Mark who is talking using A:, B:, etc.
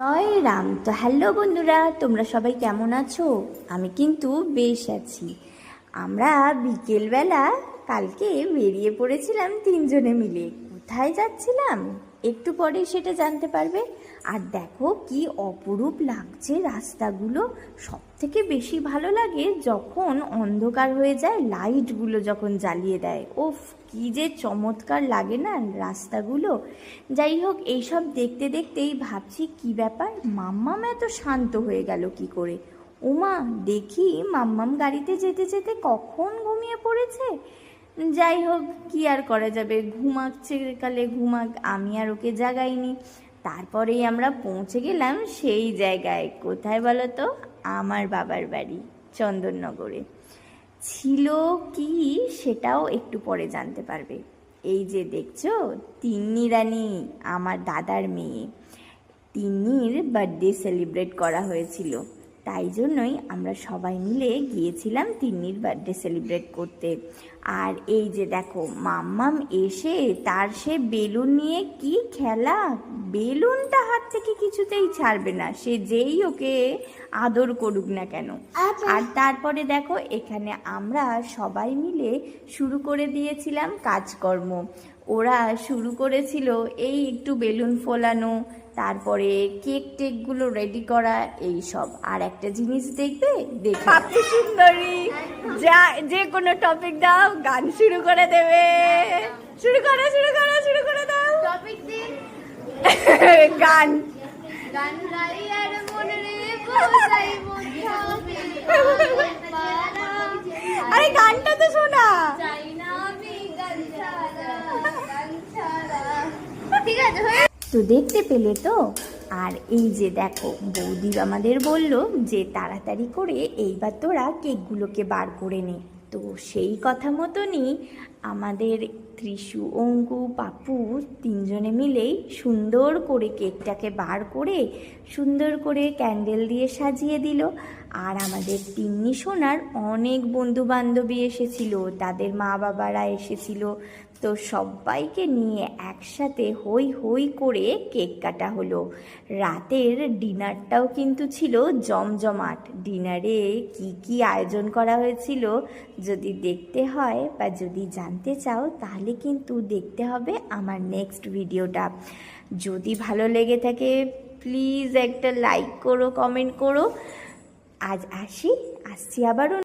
A: জয় রাম। তো হ্যালো বন্ধুরা, তোমরা সবাই কেমন আছো? আমি কিন্তু বেশ আছি। আমরা বিকেলবেলা কালকে বেরিয়ে পড়েছিলাম তিনজনে মিলে। কোথায় যাচ্ছিলাম? একটু পরেই সেটা জানতে পারবে। আর দেখো কি অপরূপ লাগছে রাস্তাগুলো। সব থেকে বেশি ভালো লাগে যখন অন্ধকার হয়ে যায় লাইটগুলো যখন জ্বালিয়ে দেয়। ওফ, কি যে চমৎকার লাগে না রাস্তাগুলো। যাই হোক, এইসব দেখতে দেখতেই ভাবছি, কি ব্যাপার? মাম্মাম এত শান্ত হয়ে গেল কি করে? ওমা, দেখি মাম্মাম গাড়িতে যেতে যেতে কখন ঘুমিয়ে পড়েছে? যাই হোক, কি আর করা যাবে? ঘুমাচ্ছে কালে ঘুমাক, আমি আর ওকে জাগাইনি। তারপরেই আমরা পৌঁছে গেলাম সেই জায়গায়। কোথায় বলো তো? আমার বাবার বাড়ি, চন্দননগরে। ছিল কি সেটাও একটু পরে জানতে পারবে। এই যে দেখছ, তিন্নি রানী, আমার দাদার মেয়ে। তিন্নির বার্থডে সেলিব্রেট করা হয়েছিল। তাই জন্যই আমরা সবাই মিলে গিয়েছিলাম তিন্নির বার্থডে সেলিব্রেট করতে। আর এই যে দেখো মাম্মাম এসে তার সে বেলুন নিয়ে কি খেলা? বেলুনটা হাত থেকে কিছুতেই ছাড়বে না সে যেই ওকে আদর করুক না কেন। আর তারপরে দেখো এখানে আমরা সবাই মিলে শুরু করে দিয়েছিলাম কাজকর্ম। ওরা শুরু করেছিল এই একটু বেলুন ফোলানো তারপরে কেক টেকগুলো রেডি করা এই সব। আর একটা জিনিস দেখবে? দেখো আপনি সুন্দরী যা যে কোনো টপিক দাও গান শুরু করে দেবে। শুরু করো শুরু করো শুরু করে দাও।
B: টপিক দিন
A: গান।
B: গান গাই আর মনে রে বোঝাই মধ্যবে
A: আরে গানটা তো শোনা
B: চাই না আমি গান ছাড়া গান ছাড়া ঠিক আছে হয়ে
A: তো দেখতে পেলে তো? আর এই যে দেখো, বৌদি আমাদের বলল যে তাড়াতাড়ি করে এইবার তোরা কেকগুলোকে বার করে নে। তো সেই কথা মতনই আমাদের ত্রিশু, অঙ্কু, পাপু তিনজনে মিলেই সুন্দর করে কেকটাকে বার করে সুন্দর করে ক্যান্ডেল দিয়ে সাজিয়ে দিল। আর আমাদের তিন্নি সোনার অনেক বন্ধু বান্ধবী এসেছিল, তাদের মা বাবারা এসেছিল। তো সবাইকে নিয়ে একসাথে হই হই করে কেক কাটা হলো। রাতের ডিনারটাও কিন্তু ছিল জমজমাট। ডিনারে কি কি আয়োজন করা হয়েছিল যদি দেখতে হয় বা যদি জানতে চাও, তাহলে কিন্তু দেখতে হবে আমার নেক্সট ভিডিওটা। যদি ভালো লেগে থাকে, প্লিজ একটা লাইক করো, কমেন্ট করো। আজ আসি আসছি আবারও